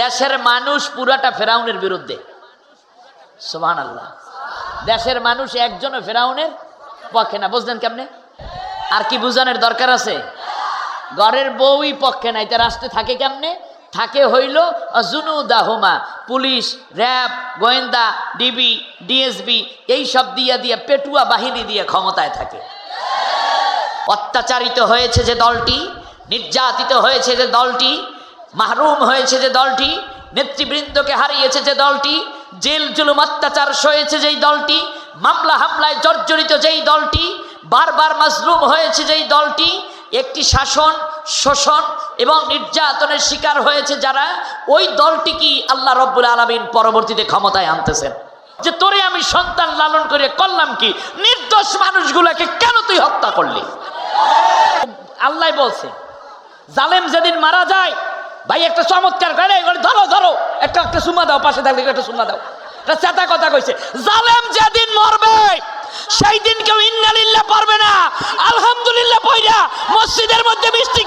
দেশের মানুষ পুরাটা ফেরাউনের বিরুদ্ধে। সোহান আল্লাহ দেশের মানুষ একজনও ফেরাউনের পক্ষে না, বুঝলেন কেমনে? আর কি বুঝানোর দরকার আছে? ঘরের বউই পক্ষে নাই তা রাষ্ট্রে থাকে কেমনে? থাকে হইল জুনু দাহুমা পুলিশ, র্যাব, গোয়েন্দা, ডিবি, ডিএসবি, এই সব দিয়া দিয়া, পেটুয়া বাহিনী দিয়ে ক্ষমতায় থাকে। অত্যাচারিত হয়েছে যে দলটি, নির্যাতিত হয়েছে যে দলটি মাহরুম হয়েছে যে দলটি, নেতৃবৃন্দকে হারিয়েছে যে দলটি, জেল জুলুম অত্যাচার সয়েছে যেই দলটি, মামলা হামলায় জর্জরিত যেই দলটি, বারবার মাজলুম হয়েছে যেই দলটি, একটি শাসন, শোষণ এবং নির্যাতনের শিকার হয়েছে যারা, ওই দলটি কি আল্লাহ রব্বুল আলমিন পরবর্তীতে ক্ষমতায় আনতেছেন? যে তোরে আমি সন্তান লালন করে করলাম কি? নির্দোষ মানুষগুলোকে কেন তুই হত্যা করলি? আল্লাহ বলছে, জালেম যেদিন মারা যায় ভাই, একটা চমৎকার করে ধরো ধরো। একটা একটা সুমা দাও, পাশে থাকলে একটা সুমা দাও। এটা চেতা কথা কইছে, জালেম যেদিন মরবে সেই দিন কেউ ইন্নালিল্লা পারবে না। আলহামদুলিল্লাহ পয়রা মসজিদের মধ্যে মিষ্টি